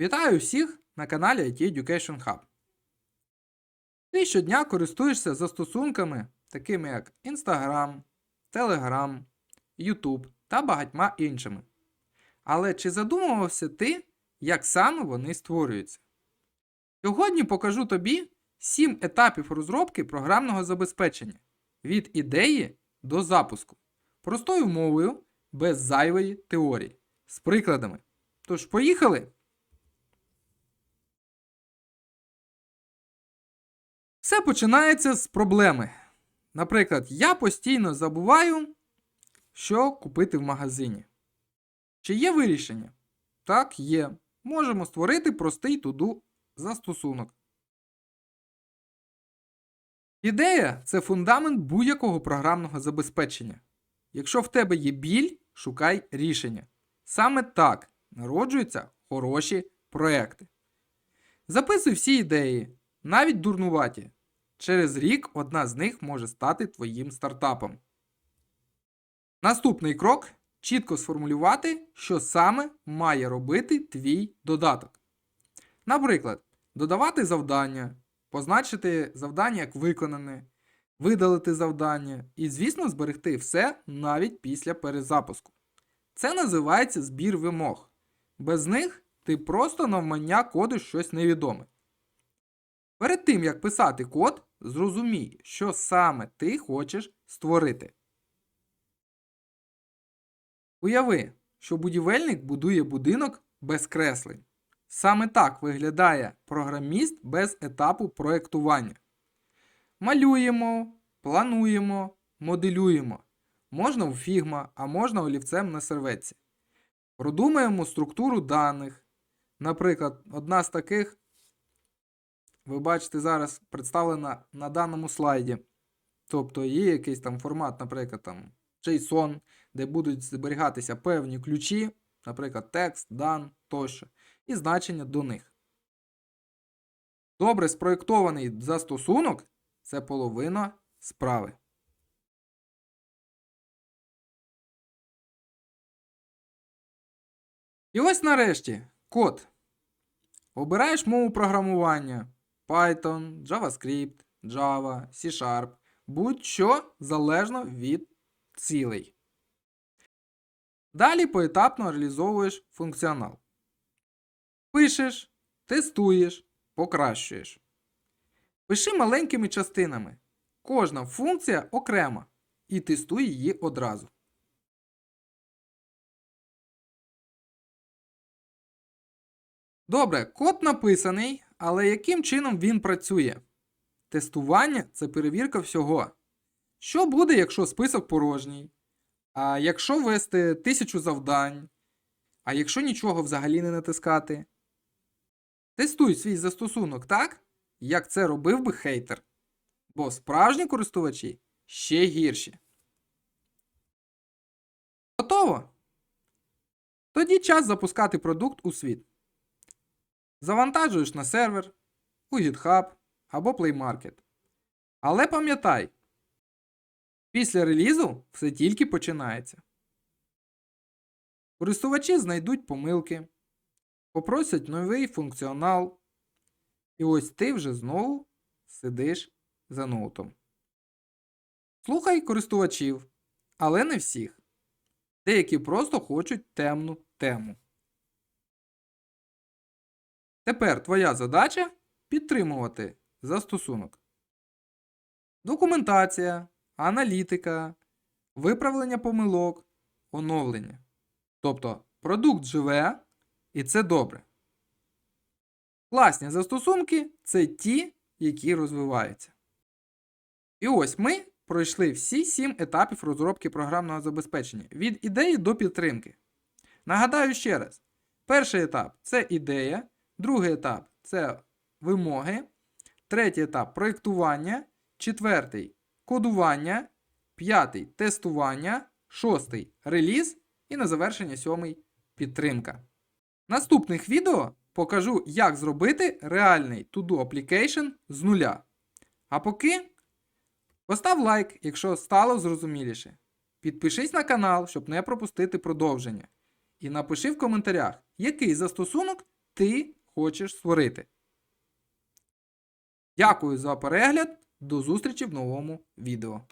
Вітаю всіх на каналі IT Education Hub. Ти щодня користуєшся застосунками, такими як Instagram, Telegram, YouTube та багатьма іншими. Але чи задумувався ти, як саме вони створюються? Сьогодні покажу тобі 7 етапів розробки програмного забезпечення від ідеї до запуску. Простою мовою, без зайвої теорії, з прикладами. Тож, поїхали! Все починається з проблеми. Наприклад, я постійно забуваю, що купити в магазині. Чи є вирішення? Так, є. Можемо створити простий туду застосунок. Ідея це фундамент будь-якого програмного забезпечення. Якщо в тебе є біль, шукай рішення. Саме так народжуються хороші проекти. Записуй всі ідеї, навіть дурнуваті. Через рік одна з них може стати твоїм стартапом. Наступний крок чітко сформулювати, що саме має робити твій додаток. Наприклад, додавати завдання, позначити завдання як виконане, видалити завдання і, звісно, зберегти все навіть після перезапуску. Це називається збір вимог. Без них ти просто навмання кодиш щось невідоме. Перед тим, як писати код, зрозумій, що саме ти хочеш створити. Уяви, що будівельник будує будинок без креслень. Саме так виглядає програміст без етапу проєктування. Малюємо, плануємо, моделюємо. Можна в Figma, а можна олівцем на серветці. Продумаємо структуру даних. Наприклад, одна з таких ви бачите зараз представлена на даному слайді. Тобто є якийсь там формат, наприклад, там JSON, де будуть зберігатися певні ключі, наприклад, текст, дан тощо, і значення до них. Добре спроєктований застосунок це половина справи. І ось нарешті код. Обираєш мову програмування Python, JavaScript, Java, C-Sharp, будь-що залежно від цілей. Далі поетапно реалізовуєш функціонал. Пишеш, тестуєш, покращуєш. Пиши маленькими частинами. Кожна функція окрема і тестуй її одразу. Добре, код написаний, але яким чином він працює? Тестування це перевірка всього. Що буде, якщо список порожній? А якщо ввести тисячу завдань? А якщо нічого взагалі не натискати? Тестуй свій застосунок так, як це робив би хейтер. Бо справжні користувачі ще гірші. Готово? Тоді час запускати продукт у світ. Завантажуєш на сервер, у GitHub або Play Market. Але пам'ятай, після релізу все тільки починається. Користувачі знайдуть помилки, попросять новий функціонал, і ось ти вже знову сидиш за ноутом. Слухай користувачів, але не всіх. Деякі просто хочуть темну тему. Тепер твоя задача підтримувати застосунок. Документація, аналітика, виправлення помилок, оновлення. Тобто продукт живе і це добре. Класні застосунки це ті, які розвиваються. І ось ми пройшли всі 7 етапів розробки програмного забезпечення від ідеї до підтримки. Нагадаю ще раз: перший етап це ідея. Другий етап це вимоги. Третій етап проєктування. Четвертий кодування. П'ятий тестування. Шостий реліз. І на завершення сьомий підтримка. Наступних відео покажу, як зробити реальний To-Do Application з нуля. А поки постав лайк, якщо стало зрозуміліше. Підпишись на канал, щоб не пропустити продовження. І напиши в коментарях, який застосунок ти хочеш створити. Дякую за перегляд. До зустрічі в новому відео.